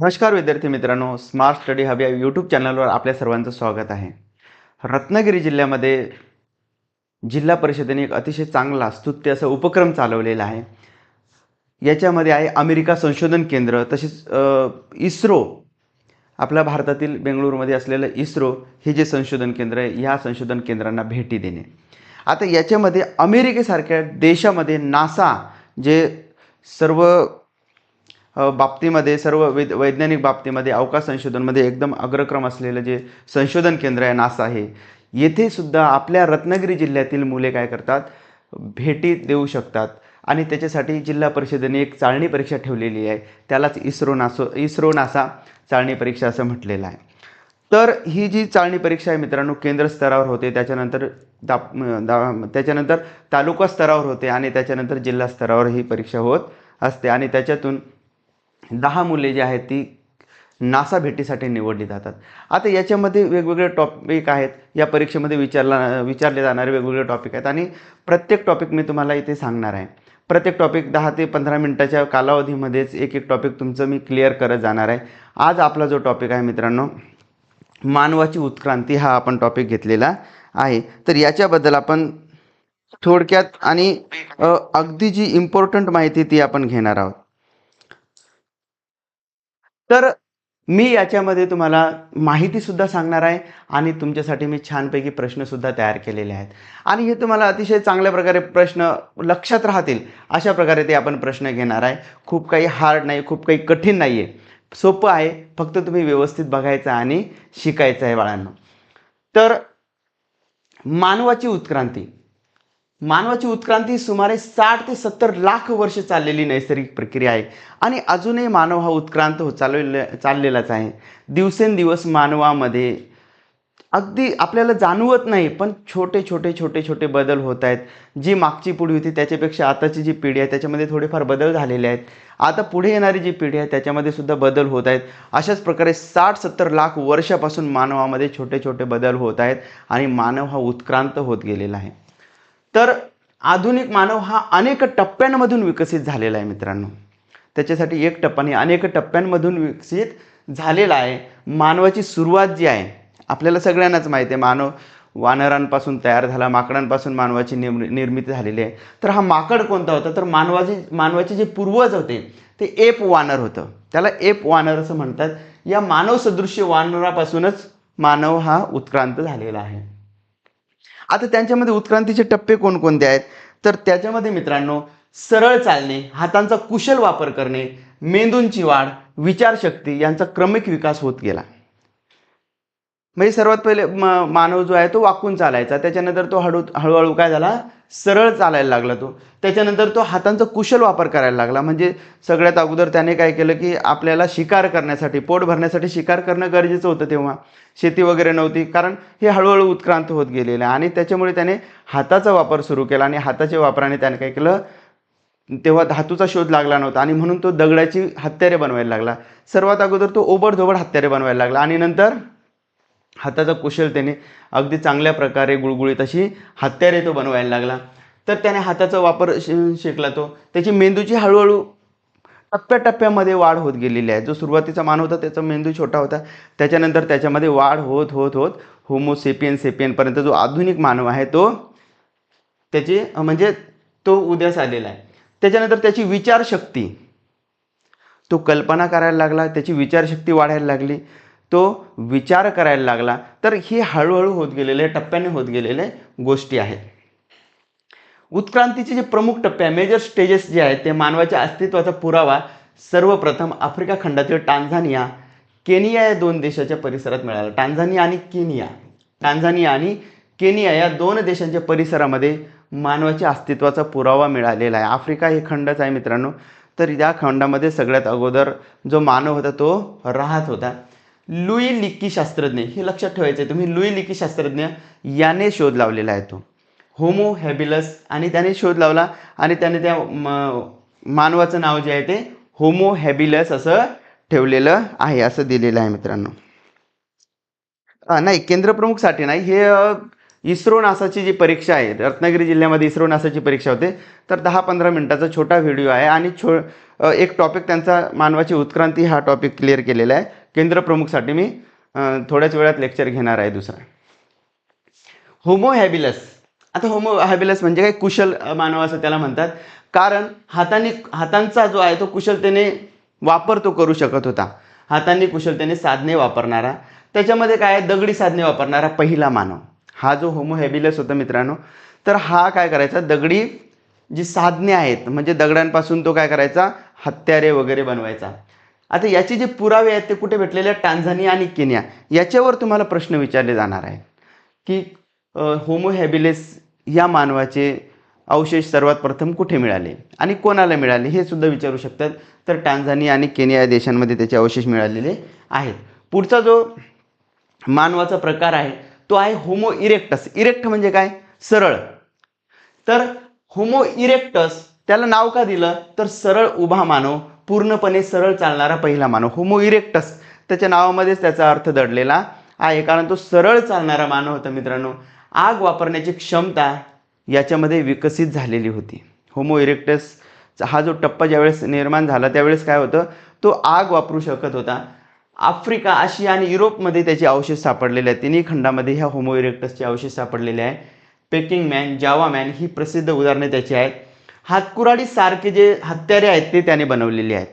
नमस्कार विद्यार्थी मित्रांनो स्मार्ट स्टडी हब या यूट्यूब चॅनलवर आपल्या सर्वांचं स्वागत आहे. रत्नागिरी जिल्ह्यामध्ये जिल्हा परिषदेने एक अतिशय चांगला स्तुत्य असा उपक्रम चालवलेला आहे. याच्यामध्ये आहे अमेरिका संशोधन केंद्र तसेच इस्रो आपल्या भारतातील बेंगळुरूमध्ये असलेलं इस्रो हे जे संशोधन केंद्र आहे ह्या संशोधन केंद्रांना भेटी देणे. आता याच्यामध्ये अमेरिकेसारख्या देशामध्ये नासा जे सर्व बाबतीमध्ये सर्व वैद वैज्ञानिक बाबतीमध्ये अवकाश संशोधनमध्ये एकदम अग्रक्रम असलेलं जे संशोधन केंद्र आहे नासा आहे येथे सुद्धा आपल्या रत्नागिरी जिल्ह्यातील मुले काय करतात? भेटी देऊ शकतात. आणि त्याच्यासाठी जिल्हा परिषदेने एक चाळणी परीक्षा ठेवलेली आहे. त्यालाच इस्रो नासो इस्रो नासा चाळणी परीक्षा असं म्हटलेलं आहे. तर ही जी चाळणी परीक्षा आहे मित्रांनो केंद्र स्तरावर होते. त्याच्यानंतर दाप दा त्याच्यानंतर तालुका स्तरावर होते आणि त्याच्यानंतर जिल्हा स्तरावर ही परीक्षा होत असते. आणि त्याच्यातून दहा मुले जी आहेत ती नासा भेटीसाठी निवडली जातात. आता याच्यामध्ये वेगवेगळे टॉपिक आहेत. या परीक्षेमध्ये विचारला विचारले जाणारे वेगवेगळे टॉपिक आहेत. आणि प्रत्येक टॉपिक मी तुम्हाला इथे सांगणार आहे. प्रत्येक टॉपिक दहा ते पंधरा मिनटाच्या कालावधीमध्येच एक एक टॉपिक तुमचं मी क्लिअर करत जाणार आहे. आज आपला जो टॉपिक आहे मित्रांनो मानवाची उत्क्रांती हा आपण टॉपिक घेतलेला आहे. तर याच्याबद्दल आपण थोडक्यात आणि अगदी जी इम्पॉर्टंट माहिती ती आपण घेणार आहोत. तर मी याच्यामध्ये तुम्हाला माहितीसुद्धा सांगणार आहे आणि तुमच्यासाठी मी छानपैकी प्रश्नसुद्धा तयार केलेले आहेत. आणि हे तुम्हाला अतिशय चांगल्या प्रकारे प्रश्न लक्षात राहतील अशा प्रकारे ते आपण प्रश्न घेणार आहे. खूप काही हार्ड नाही खूप काही कठीण नाही आहे सोपं आहे फक्त तुम्ही व्यवस्थित बघायचं आणि शिकायचं आहे बाळांना. तर मानवाची उत्क्रांती. मानवाची उत्क्रांती सुमारे साठ ते सत्तर लाख वर्ष चाललेली नैसर्गिक प्रक्रिया आहे. आणि अजूनही मानव हा उत्क्रांत होत चालवलेला चाललेलाच आहे. दिवसेंदिवस मानवामध्ये अगदी आपल्याला जाणवत नाही पण छोटे छोटे छोटे छोटे बदल होत आहेत. जी मागची पिढी होती त्याच्यापेक्षा आताची जी पिढी आहे त्याच्यामध्ये थोडेफार बदल झालेले आहेत. आता पुढे येणारी जी पिढी आहे त्याच्यामध्ये सुद्धा बदल होत आहेत. अशाच प्रकारे साठ सत्तर लाख वर्षापासून मानवामध्ये छोटे छोटे बदल होत आहेत आणि मानव हा उत्क्रांत होत गेलेला आहे. तर आधुनिक मानव हा अनेक टप्प्यांमधून विकसित झालेला आहे मित्रांनो. त्याच्यासाठी एक टप्पा नाही अनेक टप्प्यांमधून विकसित झालेला आहे. मानवाची सुरुवात जी आहे आपल्याला सगळ्यांनाच माहिती आहे मानव वानरांपासून तयार झाला माकडांपासून मानवाची निम निर्मिती झालेली आहे. तर हा माकड कोणता होता? तर मानवाचे मानवाचे जे पूर्वज होते ते एप वानर होतं. त्याला एप वानर असं म्हणतात. या मानव सदृश्य वानरापासूनच मानव हा उत्क्रांत झालेला आहे. आता त्यांच्यामध्ये उत्क्रांतीचे टप्पे कोणकोणते आहेत? तर त्याच्यामध्ये मित्रांनो सरळ चालणे हातांचा कुशल वापर करणे मेंदूंची वाढ विचारशक्ती यांचा क्रमिक विकास होत गेला. म्हणजे सर्वात पहिले मानव जो आहे तो वाकून चालायचा. त्याच्यानंतर तो हळू हळूहळू काय झाला? सरळ चालायला लागला तो. त्याच्यानंतर तो हातांचा कुशल वापर करायला लागला. म्हणजे सगळ्यात अगोदर त्याने काय केलं की आपल्याला शिकार करण्यासाठी पोट भरण्यासाठी शिकार करणं गरजेचं होतं तेव्हा. शेती वगैरे नव्हती. कारण हे हळूहळू उत्क्रांत होत गेलेलं आहे. आणि त्याच्यामुळे त्याने हाताचा वापर सुरू केला आणि हाताच्या वापराने त्याने काय केलं तेव्हा धातूचा शोध लागला नव्हता. आणि म्हणून तो दगडाची हत्यारे बनवायला लागला. सर्वात अगोदर तो ओबडधोबड हत्यारे बनवायला लागला. आणि नंतर हाताचा कुशलतेने अगदी चांगल्या प्रकारे गुळगुळीत अशी हत्यारे तो बनवायला लागला. तर त्याने हाताचा वापर शि- शिकला तो. त्याची मेंदूची हळूहळू टप्प्याटप्प्यामध्ये वाढ होत गेलेली आहे. जो सुरुवातीचा मानव होता त्याचा मेंदू छोटा होता. त्याच्यानंतर त्याच्यामध्ये वाढ होत होत होत होमोसेपियन सेपियनपर्यंत जो आधुनिक मानव आहे तो त्याची म्हणजे तो उद्यास आलेला आहे. त्याच्यानंतर त्याची विचारशक्ती. तो कल्पना करायला लागला. त्याची विचारशक्ती वाढायला लागली. तो विचार करायला लागला. तर ही हळूहळू होत गेलेले टप्प्याने होत गेलेले गोष्टी आहेत. उत्क्रांतीचे जे प्रमुख टप्पे आहे मेजर स्टेजेस जे आहेत ते मानवाच्या अस्तित्वाचा पुरावा सर्वप्रथम आफ्रिका खंडातील टांझानिया केनिया या दोन देशाच्या परिसरात मिळाला. टांझानिया आणि केनिया. टांझानिया आणि केनिया या दोन देशांच्या परिसरामध्ये मानवाच्या अस्तित्वाचा पुरावा मिळालेला आहे. आफ्रिका हे खंडच आहे मित्रांनो. तर या खंडामध्ये सगळ्यात अगोदर जो मानव होता तो राहत होता. लुई लिक्की शास्त्रज्ञ हे लक्षात ठेवायचं आहे तुम्ही लुई लिक्की शास्त्रज्ञ याने शोध लावलेला आहे तो. होमो हॅबिलस आणि त्याने शोध लावला आणि त्याने त्या मानवाचं नाव जे आहे ते होमो हॅबिलस असं ठेवलेलं आहे असं दिलेलं आहे मित्रांनो. नाही केंद्रप्रमुखसाठी नाही हे इस्रो नासाची जी परीक्षा आहे रत्नागिरी जिल्ह्यामध्ये इस्रो नासाची परीक्षा होते तर दहा पंधरा मिनिटाचा छोटा व्हिडिओ आहे आणि छो एक टॉपिक त्यांचा मानवाची उत्क्रांती हा टॉपिक क्लिअर केलेला आहे. केंद्रप्रमुखसाठी मी थोड्याच वेळात लेक्चर घेणार आहे दुसरा. Homo habilis. आता होमो हॅबिलस म्हणजे काय? कुशल मानव असं त्याला म्हणतात. कारण हाताने हातांचा जो आहे तो कुशलतेने वापर तो करू शकत होता. हातांनी कुशलतेने साधने वापरणारा. त्याच्यामध्ये काय आहे? दगडी साधने वापरणारा पहिला मानव. हा जो होमो हॅबिलस होता मित्रांनो तर हा काय करायचा? दगडी जी साधने आहेत म्हणजे दगडांपासून तो काय करायचा? हत्यारे वगैरे बनवायचा. आता याचे जे पुरावे आहेत ते कुठे भेटलेले आहेत? टांझानिया आणि केनिया. याच्यावर तुम्हाला प्रश्न विचारले जाणार आहेत. की होमोहॅबिलेस या मानवाचे अवशेष सर्वात प्रथम कुठे मिळाले? आणि कोणाला मिळाले? हे सुद्धा विचारू शकतात. तर टांझानिया आणि केनिया या देशांमध्ये त्याचे अवशेष मिळालेले आहेत. पुढचा जो मानवाचा प्रकार आहे तो आहे होमो इरेक्टस. इरेक्ट म्हणजे काय? सरळ. तर होमो इरेक्टस त्याला नाव का दिलं? तर सरळ उभा मानव पूर्णपणे सरळ चालणारा पहिला मानव होमो इरेक्टस त्याच्या नावामध्येच त्याचा अर्थ दडलेला आहे कारण तो सरळ चालणारा मानव होता मित्रांनो. आग वापरण्याची क्षमता याच्यामध्ये विकसित झालेली होती. होमो इरेक्टस हा जो टप्पा ज्यावेळेस निर्माण झाला त्यावेळेस काय होतं? तो आग वापरू शकत होता. आफ्रिका आशिया आणि युरोपमध्ये त्याचे अवशेष सापडलेले आहेत. तिन्ही खंडामध्ये ह्या होमो इरेक्टसचे अवशेष सापडलेले आहे पेकिंग मॅन जावा मॅन ही प्रसिद्ध उदाहरणे त्याची आहेत. हातकुराडी सारखे जे हत्यारे आहेत ते त्याने बनवलेले आहेत.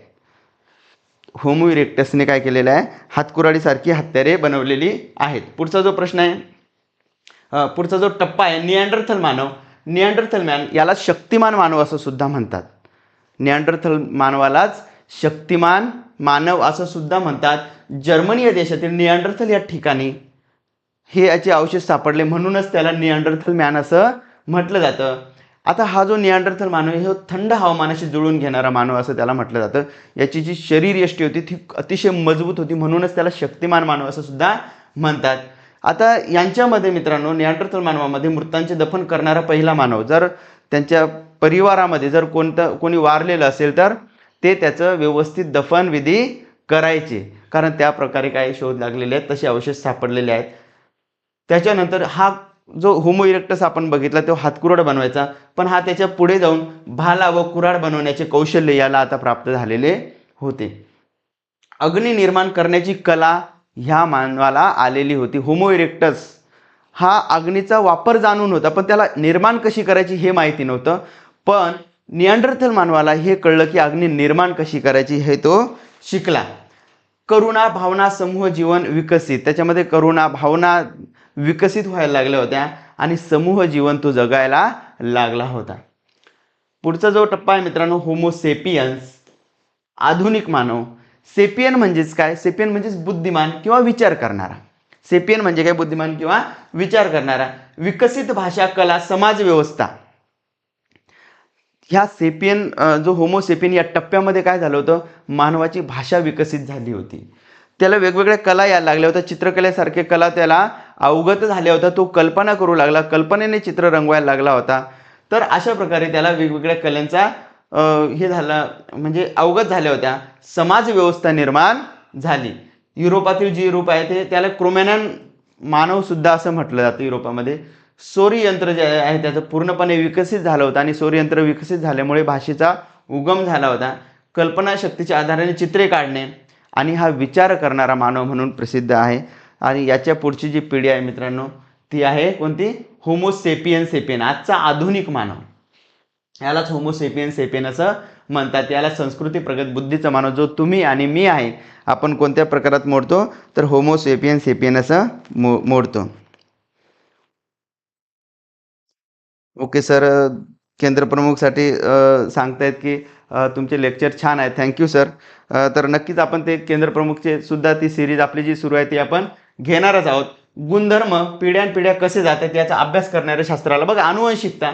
होमो इरेक्टसने काय केलेलं आहे? हातकुराडीसारखी हत्यारे बनवलेली आहेत. पुढचा जो प्रश्न आहे पुढचा जो टप्पा आहे नियांडरथल मानव. नियांडरथल मॅन याला शक्तिमान मानव असं सुद्धा म्हणतात. नियांडरथल मानवालाच शक्तिमान मानव असं सुद्धा म्हणतात. जर्मनी या देशातील नियांडरथल या ठिकाणी हे याचे अवशेष सापडले म्हणूनच त्याला नियांडरथल मॅन असं म्हटलं जातं. आता हा जो नियांडरथल मानव आहे, हो थंड हवामानाशी जुळून घेणारा मानव असं त्याला म्हटलं जातं. याची जी शरीर यष्टी होती ती अतिशय मजबूत होती. म्हणूनच त्याला शक्तिमान मानव असं सुद्धा म्हणतात. आता यांच्यामध्ये मित्रांनो नियांडरथल मानवामध्ये मृतांचे दफन करणारा पहिला मानव जर त्यांच्या परिवारामध्ये जर कोणतं कोणी वारलेलं असेल तर ते त्याचं व्यवस्थित दफनविधी करायचे. कारण त्या प्रकारे काही शोध लागलेले आहेत तसे अवशेष सापडलेले आहेत. त्याच्यानंतर हा जो होमो इरेक्टस आपण बघितला तो हातकुराड बनवायचा. पण हा त्याच्या पुढे जाऊन भाला व कुराड बनवण्याचे कौशल्य याला आता प्राप्त झालेले होते. अग्नी निर्माण करण्याची कला ह्या मानवाला आलेली होती. होमो इरेक्टस हा अग्नीचा वापर जाणून होता पण त्याला निर्माण कशी करायची हे माहिती नव्हतं. पण निअँडरथल मानवाला हे कळलं की अग्नी निर्माण कशी करायची हे तो शिकला. करुणा भावना समूह जीवन विकसित. त्याच्यामध्ये करुणा भावना विकसित व्हायला लागल्या होत्या आणि समूह जीवन तो जगायला लागला होता. पुढचा जो टप्पा आहे मित्रांनो होमोसेपियन्स आधुनिक मानव. सेपियन म्हणजेच काय? सेपियन म्हणजेच बुद्धिमान किंवा विचार करणारा. सेपियन म्हणजे काय? बुद्धिमान किंवा विचार करणारा. विकसित भाषा कला समाज व्यवस्था. ह्या सेपियन जो होमोसेपियन या टप्प्यामध्ये काय झालं होतं? मानवाची भाषा विकसित झाली होती. त्याला वेगवेगळ्या कला यायला लागल्या होत्या. चित्रकलेसारखे कला त्याला अवगत झाल्या होत्या तो कल्पना करू लागला कल्पनेने चित्र रंगवायला लागला होता. तर अशा प्रकारे त्याला वेगवेगळ्या कलांचा हे झाला म्हणजे अवगत झाल्या होत्या. समाज व्यवस्था निर्माण झाली. युरोपातील जी युरोप आहे ते त्याला क्रोमॅनन मानवसुद्धा असं म्हटलं जातं युरोपामध्ये. सौर जे आहे त्याचं पूर्णपणे विकसित झालं होतं आणि सौर विकसित झाल्यामुळे भाषेचा उगम झाला होता. कल्पनाशक्तीच्या आधाराने चित्रे काढणे आणि हा विचार करणारा मानव म्हणून प्रसिद्ध आहे. आणि याच्या पुढची जी पिढी आहे मित्रांनो ती आहे कोणती? होमोसेपियन सेपियन आजचा आधुनिक मानव. यालाच होमोसेपियन सेपियन असं म्हणतात. याला संस्कृती प्रगत बुद्धीचा मानव जो तुम्ही आणि मी आहे आपण कोणत्या प्रकारात मोडतो? तर होमोसेपियन सेपियन असं मो मोडतो. ओके सर केंद्रप्रमुखसाठी प्रमुखसाठी सांगतायत की तुमचे लेक्चर छान आहे थँक्यू सर. तर नक्कीच आपण ते केंद्रप्रमुखचे सुद्धा ती सिरीज आपली जी सुरू आहे ती आपण घेणारच आहोत. गुणधर्म पिढ्यानपिढ्या कसे जातात याचा अभ्यास करणाऱ्या शास्त्राला बघा अनुवंशिकता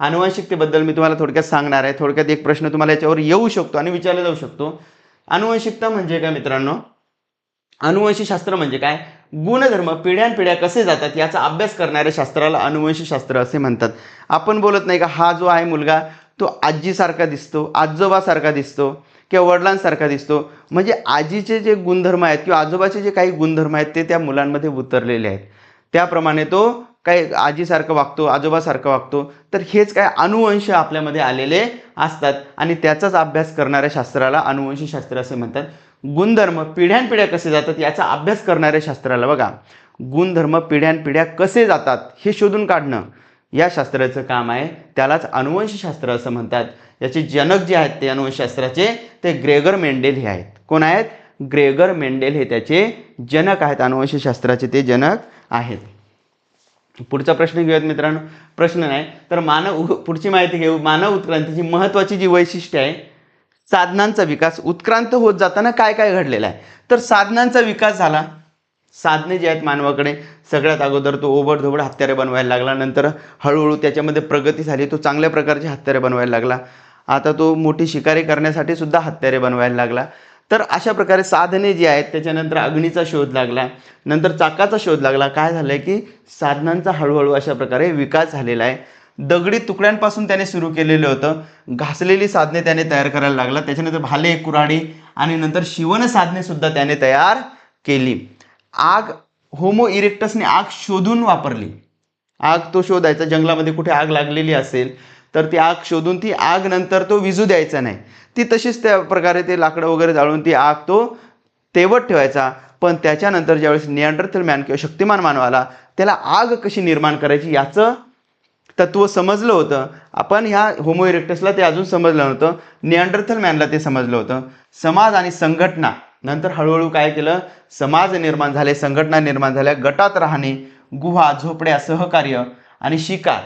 अनुवंशिकतेबद्दल मी तुम्हाला थोडक्यात सांगणार आहे. थोडक्यात एक प्रश्न तुम्हाला याच्यावर येऊ शकतो आणि विचारला जाऊ शकतो. अनुवंशिकता म्हणजे काय मित्रांनो? अनुवंशशास्त्र म्हणजे काय? गुणधर्म पिढ्यानपिढ्या कसे जातात याचा अभ्यास करणाऱ्या शास्त्राला अनुवंशशास्त्र असे म्हणतात. आपण बोलत नाही का हा जो आहे मुलगा तो आजीसारखा दिसतो आजोबासारखा दिसतो किंवा वडिलांसारखा दिसतो. म्हणजे आजीचे जे गुणधर्म आहेत किंवा आजोबाचे जे काही गुणधर्म आहेत ते त्या मुलांमध्ये उतरलेले आहेत. त्याप्रमाणे तो काय आजीसारखं वागतो आजोबासारखं वागतो. तर हेच काय अनुवंश आपल्यामध्ये आलेले असतात आणि त्याचाच अभ्यास करणाऱ्या शास्त्राला अनुवंशशास्त्र असे म्हणतात. गुणधर्म पिढ्यानपिढ्या कसे जातात याचा अभ्यास करणाऱ्या शास्त्राला बघा. गुणधर्म पिढ्यानपिढ्या कसे जातात हे शोधून काढणं या शास्त्राचं काम आहे. त्यालाच अनुवंशशास्त्र असं म्हणतात. याचे जनक जे आहेत ते अनुवंशशास्त्राचे ते ग्रेगर मेंडेल हे आहेत. कोण आहेत? ग्रेगर मेंडेल हे त्याचे जनक आहेत. अनुवंशशास्त्राचे ते जनक आहेत. पुढचा प्रश्न घेऊयात मित्रांनो. प्रश्न नाही तर मानव पुढची माहिती घेऊ. मानव उत्क्रांतीची महत्त्वाची जी वैशिष्ट्य आहे साधनांचा विकास उत्क्रांत होत जाताना काय काय घडलेलं आहे? तर साधनांचा विकास झाला. साधने जे आहेत मानवाकडे सगळ्यात अगोदर तो ओबडधोबड हत्यारे बनवायला लागला. नंतर हळूहळू त्याच्यामध्ये प्रगती झाली. तो चांगल्या प्रकारचे हत्यारे बनवायला लागला. आता तो मोठी शिकारी करण्यासाठी सुद्धा हत्यारे बनवायला लागला. तर अशा प्रकारे साधने जी आहेत त्याच्यानंतर अग्नीचा शोध लागला. नंतर चाकाचा शोध लागला. काय झालं आहे की साधनांचा हळूहळू अशा प्रकारे विकास झालेला आहे. दगडी तुकड्यांपासून त्याने सुरू केलेलं होतं. घासलेली साधने त्याने तयार करायला लागला. त्याच्यानंतर भाले कुराडी आणि नंतर शिवण साधने सुद्धा त्याने तयार केली. आग होमो इरेक्टसने आग शोधून वापरली. आग तो शोधायचा. जंगलामध्ये कुठे आग लागलेली असेल तर ती आग शोधून ती आग नंतर तो विजू द्यायचा नाही. ती तशीच त्या प्रकारे ते लाकडं वगैरे जाळून ती आग तो तेवत ठेवायचा. पण त्याच्यानंतर ज्यावेळेस निअंडरथल मॅन किंवा शक्तिमान मानवाला त्याला आग कशी निर्माण करायची याचं तत्व समजलं होतं. आपण ह्या होमो इरेक्टसला ते अजून समजलं नव्हतं. निअंडरथल मॅनला ते समजलं होतं. समाज आणि संघटना नंतर हळूहळू काय केलं? समाज निर्माण झाले संघटना निर्माण झाल्या गटात राहणे गुहा झोपड्या सहकार्य आणि शिकार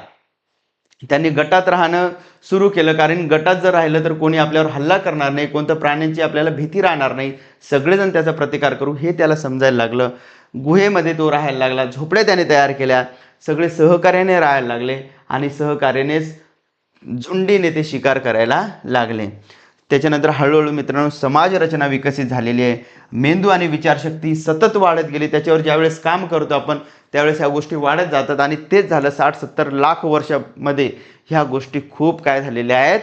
त्यांनी गटात राहणं सुरू केलं. कारण गटात जर राहिलं तर कोणी आपल्यावर हल्ला करणार नाही कोणत्या प्राण्यांची आपल्याला भीती राहणार नाही. सगळेजण त्याचा प्रतिकार करू हे त्याला समजायला लागलं. गुहेमध्ये तो राहायला लागला झोपड्या त्याने तयार केल्या. सगळे सहकार्याने राहायला लागले आणि सहकार्यानेच झुंडीने ते शिकार करायला लागले. त्याच्यानंतर हळूहळू मित्रांनो समाज रचना विकसित झालेली आहे. मेंदू आणि विचारशक्ती सतत वाढत गेली. त्याच्यावर ज्यावेळेस काम करतो आपण त्यावेळेस ह्या गोष्टी वाढत जातात आणि तेच झालं साठ सत्तर लाख वर्षामध्ये ह्या गोष्टी खूप काय झालेल्या आहेत?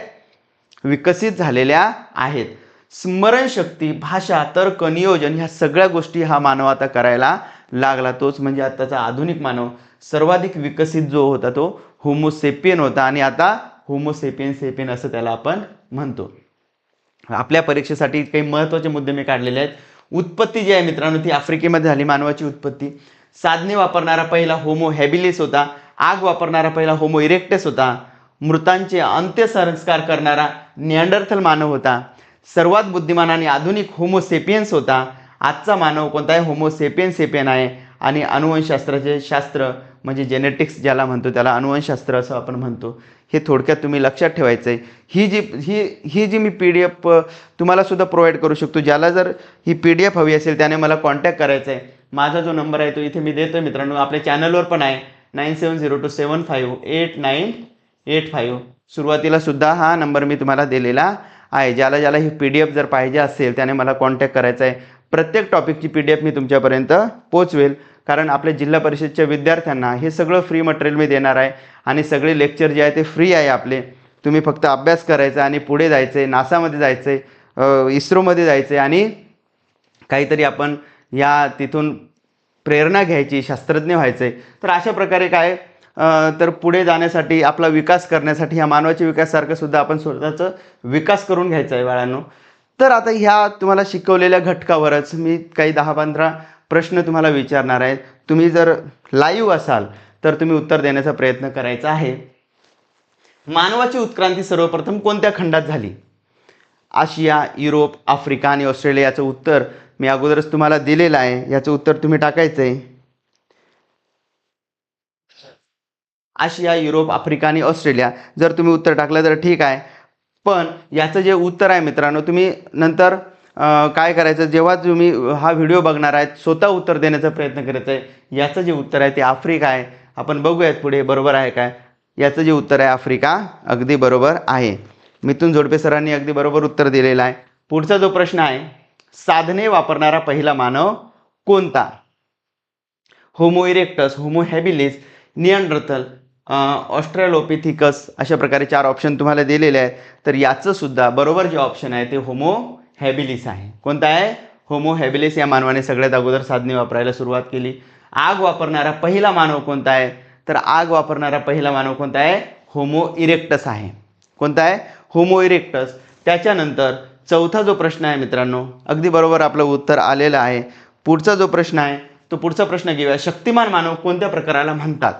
विकसित झालेल्या आहेत. स्मरणशक्ती भाषा तर्क नियोजन ह्या सगळ्या गोष्टी हा मानव आता करायला लागला. तोच म्हणजे आताचा आधुनिक मानव. सर्वाधिक विकसित जो होता तो होमोसेपियन होता. आणि आता होमोसेपियन सेपियन असं त्याला आपण म्हणतो. आपल्या परीक्षेसाठी काही महत्त्वाचे मुद्दे मी काढलेले आहेत. उत्पत्ती जी आहे मित्रांनो ती आफ्रिकेमध्ये झाली मानवाची उत्पत्ती. साधने वापरणारा पहिला होमो हॅबिलिस होता. आग वापरणारा पहिला होमो इरेक्टस होता. मृतांचे अंत्यसंस्कार करणारा नियंडर्थल मानव होता. सर्वात बुद्धिमान आणि आधुनिक होमो सेपियन्स होता. आजचा मानव कोणता आहे? होमो सेपियन सेपियन आहे. आणि अनुवंशशास्त्राचे शास्त्र म्हणजे जेनेटिक्स ज्याला म्हणतो त्याला अनुवंशशास्त्र असं आपण म्हणतो हे थोडक्यात तुम्ही लक्षात ठेवायचं आहे ही जी ही ही जी मी पी डी एफ तुम्हाला सुद्धा प्रोव्हाइड करू शकतो ज्याला जर ही पी डी एफ हवी असेल त्याने मला कॉन्टॅक्ट करायचा आहे माझा जो नंबर आहे तो इथे मी देतो मित्रांनो. आपल्या चॅनलवर पण आहे. Nine seven zero two seven five eight nine eight five सुरुवातीला सुद्धा हा नंबर मी तुम्हाला दिलेला आहे. ज्याला ज्याला ही पी डी एफ जर पाहिजे असेल त्याने मला कॉन्टॅक्ट करायचा आहे प्रत्येक टॉपिकची पी डी एफ मी तुमच्यापर्यंत पोचवेल. कारण आपल्या जिल्हा परिषदच्या विद्यार्थ्यांना हे सगळं फ्री मटेरियल मी देणार आहे. आणि सगळे लेक्चर जे आहे ते फ्री आहे आपले. तुम्ही फक्त अभ्यास करायचा आणि पुढे जायचं आहे नासामध्ये जायचं आहे इस्रोमध्ये जायचं आहे आणि काहीतरी आपण या तिथून प्रेरणा घ्यायची शास्त्रज्ञ व्हायचं. आहे तर अशा प्रकारे काय तर पुढे जाण्यासाठी आपला विकास करण्यासाठी ह्या मानवाच्या विकासासारखं सुद्धा आपण स्वतःचं विकास करून घ्यायचं आहे बाळांनो. तर आता ह्या तुम्हाला शिकवलेल्या घटकावरच मी काही दहा पंधरा प्रश्न तुम्हाला विचारणार आहेत. तुम्ही जर लाईव्ह असाल तर तुम्ही उत्तर देण्याचा प्रयत्न करायचा आहे. मानवाची उत्क्रांती सर्वप्रथम कोणत्या खंडात झाली? आशिया युरोप आफ्रिका आणि ऑस्ट्रेलिया याचं उत्तर मी अगोदरच तुम्हाला दिलेलं आहे. याचं उत्तर तुम्ही टाकायचं आहे आशिया युरोप आफ्रिका आणि ऑस्ट्रेलिया जर तुम्ही उत्तर टाकलं तर ठीक आहे. पण याचं जे उत्तर आहे मित्रांनो तुम्ही नंतर काय करायचं? जेव्हा तुम्ही हा व्हिडिओ बघणार आहेत स्वतः उत्तर देण्याचा प्रयत्न करायचा आहे याचं जे उत्तर आहे ते आफ्रिका आहे. आपण बघूयात पुढे बरोबर आहे काय? याचं जे उत्तर आहे आफ्रिका अगदी बरोबर आहे. मिथून जोडपे सरांनी अगदी बरोबर उत्तर दिलेलं आहे. पुढचा जो प्रश्न आहे साधने वापरणारा पहिला मानव कोणता? Homo erectus homo habilis Neanderthal Australopithecus अशा प्रकारे चार ऑप्शन तुम्हाला दिलेले आहेत. तर याचं सुद्धा बरोबर जे ऑप्शन आहे ते होमो हॅबिलिस आहे. कोणता आहे? होमो हॅबिलिस या मानवाने सगळ्यात अगोदर साधने वापरायला सुरुवात केली. आग वापरणारा पहिला मानव कोणता आहे? तर आग वापरणारा पहिला मानव कोणता आहे? होमो इरेक्टस आहे. कोणता आहे? Homo erectus. त्याच्यानंतर चौथा जो प्रश्न आहे मित्रांनो अगदी बरोबर आपलं उत्तर आलेलं आहे. पुढचा जो प्रश्न आहे तो पुढचा प्रश्न घेऊया. शक्तिमान मानव कोणत्या प्रकाराला म्हणतात?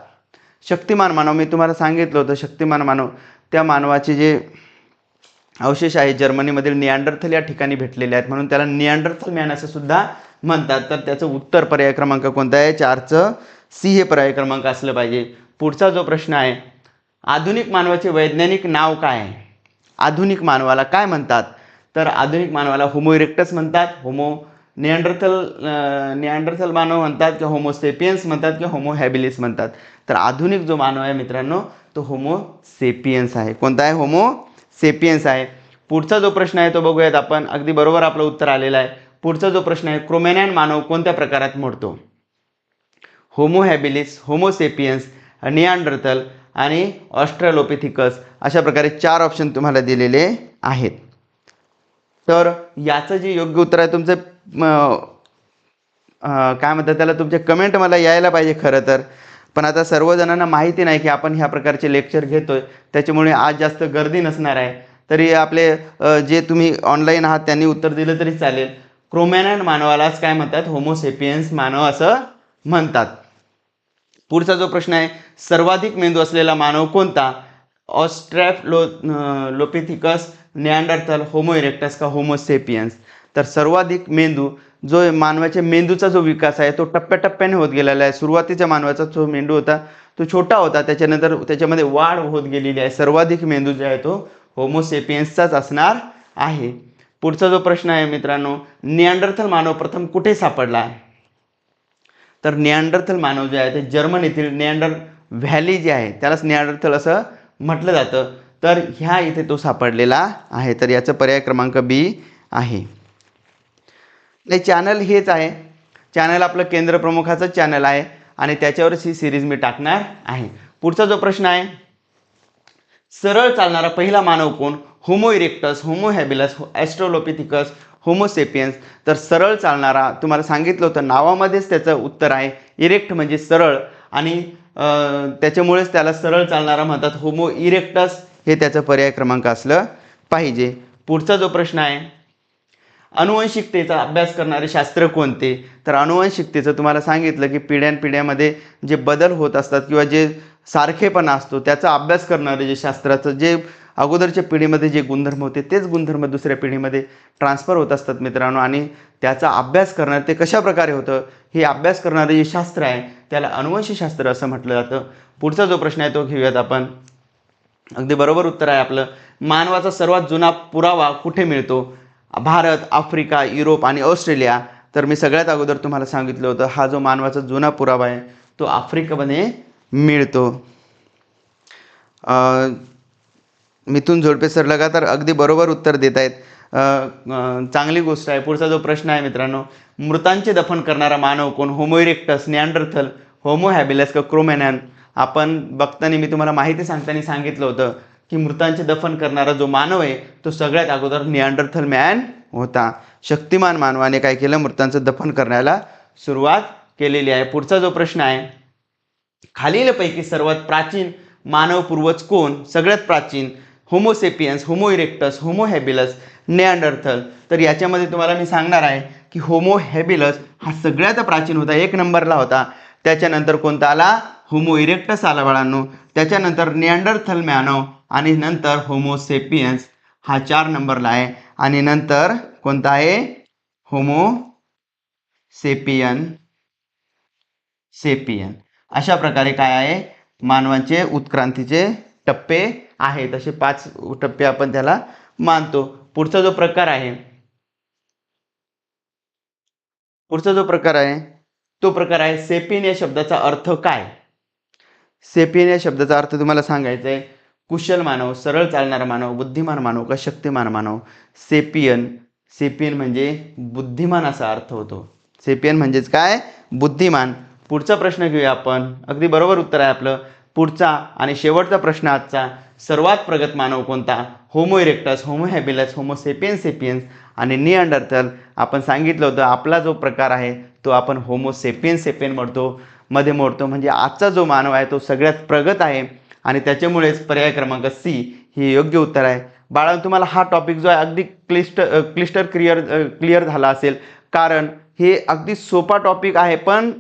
शक्तिमान मानव मी तुम्हाला सांगितलं होतं शक्तिमान मानव त्या मानवाचे जे अवशेष आहे. जर्मनीमधील नियांडरथल या ठिकाणी भेटलेले आहेत. म्हणून त्याला नियांडरथल मॅन असं सुद्धा म्हणतात. तर त्याचं उत्तर पर्याय क्रमांक कोणता आहे? चारचं सी हे पर्याय क्रमांक असलं पाहिजे. पुढचा जो प्रश्न आहे आधुनिक मानवाचे वैज्ञानिक नाव काय आहे? आधुनिक मानवाला काय म्हणतात? तर आधुनिक मानवाला होमो इरेक्टस म्हणतात होमो नियांडरथल नियांडरथल मानव म्हणतात किंवा होमो सेपियन्स म्हणतात किंवा होमो हॅबिलिस म्हणतात. तर आधुनिक जो मानव आहे मित्रांनो तो होमो सेपियन्स आहे. कोणता आहे? होमो सेपियन्स आहे. पुढचा जो प्रश्न आहे तो बघूयात आपण. अगदी बरोबर आपलं उत्तर आलेलं आहे. पुढचा जो प्रश्न आहे क्रोमेनॅन मानव कोणत्या प्रकारात मोडतो? होमोहॅबिलिस होमोसेपियन्स होमो आणि ऑस्ट्रॅलोपिथिकस अशा प्रकारे चार ऑप्शन तुम्हाला दिलेले आहेत. तर याचं जे योग्य उत्तर आहे तुमचं काय म्हणतात त्याला तुमचे कमेंट मला यायला पाहिजे खरं तर. पण आता सर्वजणांना माहिती नाही की आपण ह्या प्रकारचे लेक्चर घेतो आहे त्याच्यामुळे आज जास्त गर्दी नसणार आहे. तरी आपले जे तुम्ही ऑनलाईन आहात त्यांनी उत्तर दिलं तरी चालेल. क्रोमॅनॅन मानवालाच काय म्हणतात? होमोसेपियन्स मानव असं म्हणतात. पुढचा जो प्रश्न आहे सर्वाधिक मेंदू असलेला मानव कोणता? ऑस्ट्रॅफ लो लोपेथिकस लोपिथिकस निअँडरथल होमो इरेक्टस का होमोसेपियन्स तर सर्वाधिक मेंदू जो मानवाच्या मेंदूचा जो विकास आहे तो टप्प्याटप्प्याने होत गेलेला आहे. सुरुवातीच्या मानवाचा जो मेंदू होता तो छोटा होता. त्याच्यानंतर त्याच्यामध्ये वाढ होत गेलेली आहे. सर्वाधिक मेंदू जो आहे तो होमोसेपियन्सचाच असणार आहे. पुढचा जो प्रश्न आहे मित्रांनो निअँडरथल मानव प्रथम कुठे सापडला? तर निअँडरथल मानव जे आहे ते जर्मन येथील नियांडर व्हॅली जी आहे त्यालाच निअँडरथल असं म्हटलं जातं. तर ह्या इथे तो सापडलेला आहे. तर याचं पर्याय क्रमांक बी आहे. नाही चॅनल हेच आहे. चॅनल आपलं केंद्र प्रमुखाचं चॅनल आहे आणि त्याच्यावरच ही सिरीज मी टाकणार आहे. पुढचा जो प्रश्न आहे सरळ चालणारा पहिला मानव कोण? Homo erectus homo habilis Australopithecus homo sapiens तर सरळ चालणारा तुम्हाला सांगितलं होतं नावामध्येच त्याचं उत्तर आहे. इरेक्ट म्हणजे सरळ. आणि त्याच्यामुळेच त्याला सरळ चालणारा म्हणतात होमो इरेक्टस हे त्याचं पर्याय क्रमांक असलं पाहिजे. पुढचा जो प्रश्न आहे अनुवंशिकतेचा अभ्यास करणारे शास्त्र कोणते? तर अनुवंशिकतेचं तुम्हाला सांगितलं की पिढ्यानपिढ्यामध्ये जे बदल होत असतात किंवा जे सारखेपणा असतो त्याचा अभ्यास करणारे जे शास्त्राचं जे अगोदरच्या पिढीमध्ये जे गुणधर्म होते तेच गुणधर्म दुसऱ्या पिढीमध्ये ट्रान्सफर होत असतात मित्रांनो. आणि त्याचा अभ्यास करणार ते कशा प्रकारे होतं? हे अभ्यास करणारे जे शास्त्र आहे त्याला अनुवंशशास्त्र असं म्हटलं जातं. पुढचा जो प्रश्न आहे तो घेऊयात आपण. अगदी बरोबर उत्तर आहे आपलं. मानवाचा सर्वात जुना पुरावा कुठे मिळतो? भारत आफ्रिका युरोप आणि ऑस्ट्रेलिया. तर मी सगळ्यात अगोदर तुम्हाला सांगितलं होतं हा जो मानवाचा जुना पुरावा आहे तो आफ्रिकामध्ये मिळतो. मिथून झोडपे सर लगातार अगदी बरोबर उत्तर देत आहेत. चांगली गोष्ट आहे. पुढचा जो प्रश्न आहे मित्रांनो मृतांचे दफन करणारा मानव कोण? होमोइरेक्टस इरेक्टस होमो हॅबिलस का क्रोमॅनॅन. आपण बघताना मी तुम्हाला माहिती सांगताना सांगितलं होतं की मृतांचे दफन करणारा जो मानव आहे तो सगळ्यात अगोदर नियांडरथल मॅन होता. शक्तिमान मानवाने काय केलं? मृतांचं दफन करण्याला सुरुवात केलेली आहे. पुढचा जो प्रश्न आहे खालीलपैकी सर्वात प्राचीन मानवपूर्वज कोण? सगळ्यात प्राचीन homo sapiens homo erectus homo habilis Neanderthal तर याच्यामध्ये तुम्हाला मी सांगणार आहे की होमो हॅबिलस हा सगळ्यात प्राचीन होता. एक नंबरला होता. त्याच्यानंतर कोणता आला? होमो इरेक्टस आला बाळांनो. त्याच्यानंतर निअँडरथल मॅनो आणि नंतर होमोसेपियन्स हा चार नंबरला आहे. आणि नंतर कोणता आहे? Homo sapien. सेपियन. अशा प्रकारे काय आहे? मानवांचे उत्क्रांतीचे टप्पे आहेत. असे पाच टप्पे आपण त्याला मानतो. पुढचा जो प्रकार आहे पुढचा जो प्रकार आहे तो प्रकार आहे सेपियन या शब्दाचा अर्थ काय? सेपियन या शब्दाचा अर्थ तुम्हाला सांगायचा आहे कुशल मानव सरळ चालणारा मानव बुद्धिमान मानव का शक्तिमान मानव? सेपियन सेपियन म्हणजे बुद्धिमान असा अर्थ होतो. सेपियन म्हणजेच काय? बुद्धिमान. पुढचा प्रश्न घेऊया आपण. अगदी बरोबर उत्तर आहे आपलं. पुढचा आणि शेवटचा प्रश्न आजचा. सर्वात प्रगत मानव कोणता? Homo erectus homo habilis homo sapien sapiens आणि निअंडरथल. आपण सांगितलं होतं आपला जो प्रकार आहे तो आपण होमो सेपियन सेपियन म्हणतो. मध्ये मोडतो. म्हणजे आजचा जो मानव आहे तो सगळ्यात प्रगत आहे आणि त्याच्यामुळेच पर्याय क्रमांक सी हे योग्य उत्तर आहे. बाळा तुम्हाला हा टॉपिक जो आहे अगदी क्लिष्ट क्लिस्टर क्लिअर क्लिअर झाला असेल. कारण हे अगदी सोपा टॉपिक आहे पण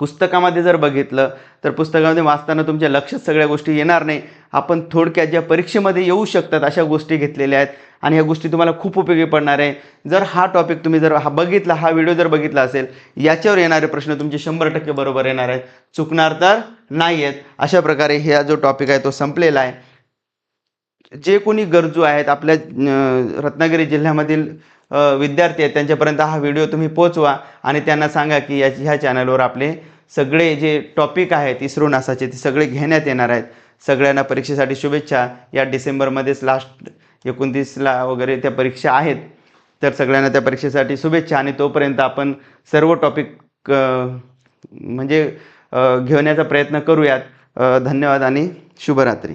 पुस्तकामध्ये जर बघितलं तर पुस्तकामध्ये वाचताना तुमच्या लक्षात सगळ्या गोष्टी येणार नाही. आपण थोडक्यात ज्या परीक्षेमध्ये येऊ शकतात अशा गोष्टी घेतलेल्या आहेत आणि ह्या गोष्टी तुम्हाला खूप उपयोगी पडणार आहे. जर हा टॉपिक तुम्ही जर हा बघितला हा व्हिडिओ जर बघितला असेल याच्यावर येणारे प्रश्न तुमचे शंभर टक्के बरोबर येणार आहेत. चुकणार तर नाही आहेत अशा प्रकारे हा जो टॉपिक आहे तो संपलेला आहे. जे कोणी गरजू आहेत आपल्या रत्नागिरी जिल्ह्यामधील विद्यार्थी आहेत त्यांच्यापर्यंत हा व्हिडिओ तुम्ही पोचवा आणि त्यांना सांगा की या ह्या चॅनलवर आपले सगळे जे टॉपिक आहेत इस्रो नासाचे ते सगळे घेण्यात येणार आहेत. सगळ्यांना परीक्षेसाठी शुभेच्छा. या डिसेंबरमध्येच लास्ट एकोणतीसला वगैरे त्या परीक्षा आहेत. तर सगळ्यांना त्या परीक्षेसाठी शुभेच्छा आणि तोपर्यंत आपण सर्व टॉपिक म्हणजे घेण्याचा प्रयत्न करूयात. धन्यवाद आणि शुभरात्री.